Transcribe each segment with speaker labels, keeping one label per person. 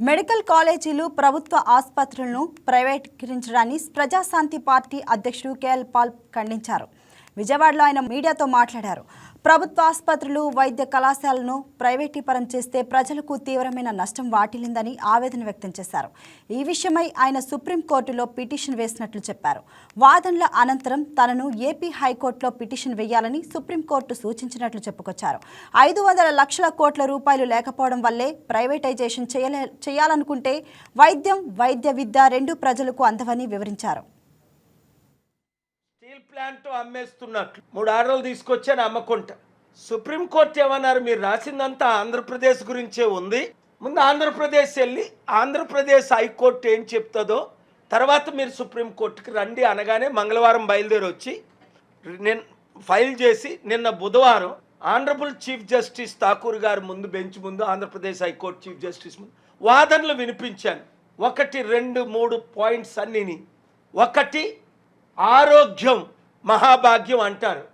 Speaker 1: Medical కాలేజీలు ప్రభుత్వ ఆసుపత్రులను ప్రైవేటీకరించడాన్ని ప్రజాశాంతి పార్టీ అధ్యక్షుడు కేఎల్ పాల్ ఖండించారు. విజయవాడలో ఆయన మీడియాతో మాట్లాడారు. ప్రభుత్వ ఆసుపత్రులు వైద్య కళాశాలను ప్రైవేటీకరణ చేస్తే ప్రజలకు తీవ్రమైన నష్టం వాటిల్లిందని ఆవేదన వ్యక్తం చేశారు. ఈ విషయమై ఆయన సుప్రీంకోర్టులో పిటిషన్ వేసినట్లు చెప్పారు. వాదనల అనంతరం తనను ఏపీ హైకోర్టులో పిటిషన్ వేయాలని సుప్రీంకోర్టు సూచించినట్లు చెప్పుకొచ్చారు. ఐదు వందల లక్షల కోట్ల రూపాయలు లేకపోవడం వల్లే ప్రైవేటైజేషన్ చేయలే చేయాలనుకుంటే వైద్యం వైద్య విద్య రెండు ప్రజలకు అందవని వివరించారు.
Speaker 2: స్టీల్ ప్లాంట్ అమ్మేస్తున్నట్లు. మూడు ఆర్డర్లు తీసుకొచ్చాను అమ్మకుంటా. సుప్రీంకోర్టు ఏమన్నారు? మీరు రాసిందంతా ఆంధ్రప్రదేశ్ గురించే ఉంది. ముందు ఆంధ్రప్రదేశ్ వెళ్ళి ఆంధ్రప్రదేశ్ హైకోర్టు ఏం చెప్తుందో తర్వాత మీరు సుప్రీంకోర్టుకి రండి అనగానే మంగళవారం బయలుదేరి వచ్చి నేను ఫైల్ చేసి నిన్న బుధవారం ఆనరబుల్ చీఫ్ జస్టిస్ ఠాకూర్ గారు ముందు బెంచ్ ముందు ఆంధ్రప్రదేశ్ హైకోర్టు చీఫ్ జస్టిస్ ముందు వాదనలు వినిపించాను. ఒకటి రెండు మూడు పాయింట్స్ అన్నిని. ఒకటి ఆరోగ్యం మహాభాగ్యం అంటారు.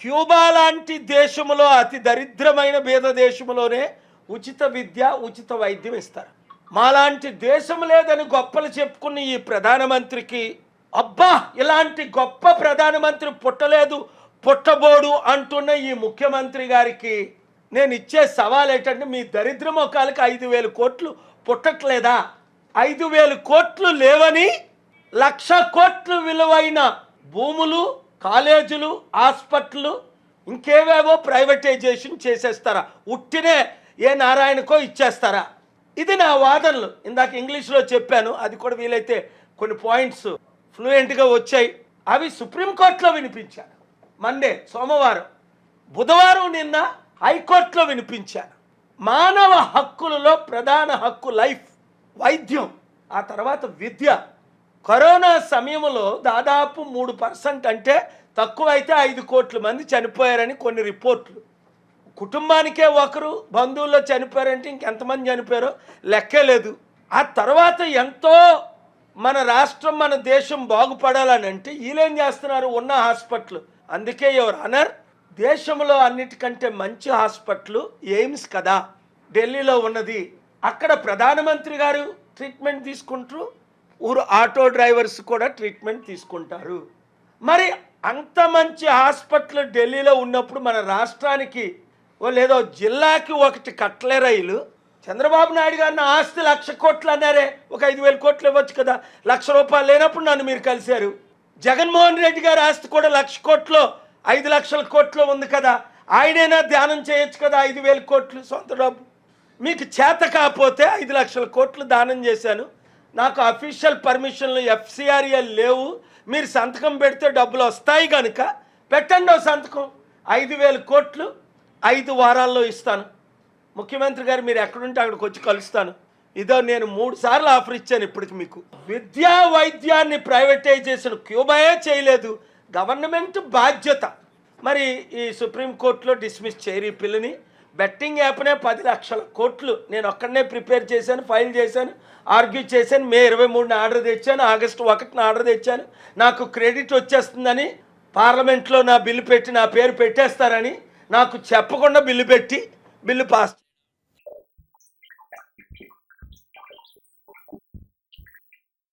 Speaker 2: క్యూబా లాంటి దేశంలో అతి దరిద్రమైన భేద దేశంలోనే ఉచిత విద్య ఉచిత వైద్యం ఇస్తారు. మాలాంటి దేశం లేదని గొప్పలు చెప్పుకున్న ఈ ప్రధానమంత్రికి అబ్బా ఇలాంటి గొప్ప ప్రధానమంత్రి పుట్టలేదు పుట్టబోడు అంటున్న ఈ ముఖ్యమంత్రి గారికి నేను ఇచ్చే సవాల్ ఏంటంటే మీ దరిద్ర ముఖాలకు ఐదు వేల కోట్లు పుట్టట్లేదా? ఐదు వేల కోట్లు లేవని లక్ష కోట్లు విలువైన భూములు కాలేజీలు హాస్పిటళ్ళు ఇంకేవేవో ప్రైవేటైజేషన్ చేసేస్తారా? ఉట్టినే ఏ నారాయణకో ఇచ్చేస్తారా? ఇది నా వాదనలు. ఇందాక ఇంగ్లీష్లో చెప్పాను. అది కూడా వీలైతే కొన్ని పాయింట్స్ ఫ్లూయెంట్గా వచ్చాయి. అవి సుప్రీంకోర్టులో వినిపించాను. మండే సోమవారం. బుధవారం నిన్న హైకోర్టులో వినిపించాను. మానవ హక్కులలో ప్రధాన హక్కు లైఫ్ వైద్యం ఆ తర్వాత విద్య. కరోనా సమయంలో దాదాపు మూడు పర్సెంట్ అంటే తక్కువైతే ఐదు కోట్ల మంది చనిపోయారని కొన్ని రిపోర్ట్లు. కుటుంబానికే ఒకరు బంధువుల్లో చనిపోయారంటే ఇంకెంతమంది చనిపోయారో లెక్కే లేదు. ఆ తర్వాత ఎంతో మన రాష్ట్రం మన దేశం బాగుపడాలని అంటే వీళ్ళేం చేస్తున్నారు? ఉన్న హాస్పిటల్. అందుకే ఎవరు అనర్ దేశంలో అన్నిటికంటే మంచి హాస్పిటల్ ఎయిమ్స్ కదా ఢిల్లీలో ఉన్నది. అక్కడ ప్రధానమంత్రి గారు ట్రీట్మెంట్ తీసుకుంటారు. ఊరు ఆటో డ్రైవర్స్ కూడా ట్రీట్మెంట్ తీసుకుంటారు. మరి అంత మంచి హాస్పిటల్ ఢిల్లీలో ఉన్నప్పుడు మన రాష్ట్రానికి లేదో జిల్లాకి ఒకటి కట్లే రైలు. చంద్రబాబు నాయుడు గారు నా ఆస్తి లక్ష కోట్లు అన్నారే ఒక ఐదు వేల కోట్లు ఇవ్వచ్చు కదా లక్ష రూపాయలు లేనప్పుడు నన్ను మీరు కలిశారు. జగన్మోహన్ రెడ్డి గారి ఆస్తి కూడా లక్ష కోట్లు ఐదు లక్షల కోట్లు ఉంది కదా ఆయనైనా ధ్యానం చేయొచ్చు కదా ఐదు వేల కోట్లు సొంత డబ్బు. మీకు చేత కాకపోతే ఐదు లక్షల కోట్లు దానం చేశాను. నాకు అఫీషియల్ పర్మిషన్లు ఎఫ్సిఆర్ఎల్ లేవు. మీరు సంతకం పెడితే డబ్బులు వస్తాయి కనుక పెట్టండి ఓ సంతకం. ఐదు వేల కోట్లు ఐదు వారాల్లో ఇస్తాను. ముఖ్యమంత్రి గారు మీరు ఎక్కడుంటే అక్కడికి వచ్చి కలుస్తాను. ఇదో నేను మూడు సార్లు ఆఫర్ ఇచ్చాను ఇప్పటికి మీకు. విద్యా వైద్యాన్ని ప్రైవేటైజేషన్ క్యూబాయే చేయలేదు. గవర్నమెంట్ బాధ్యత. మరి ఈ సుప్రీంకోర్టులో డిస్మిస్ చేయరు ఈ పిల్లని. బెట్టింగ్ యాప్నే పది లక్షల కోట్లు. నేను ఒక్కడనే ప్రిపేర్ చేశాను ఫైల్ చేశాను ఆర్గ్యూ చేశాను. మే ఇరవై మూడున ఆర్డర్ తెచ్చాను ఆగస్టు ఒకటిన ఆర్డర్ తెచ్చాను. నాకు క్రెడిట్ వచ్చేస్తుందని పార్లమెంట్లో నా బిల్లు పెట్టి నా పేరు పెట్టేస్తారని నాకు చెప్పకుండా బిల్లు పెట్టి బిల్లు పాస్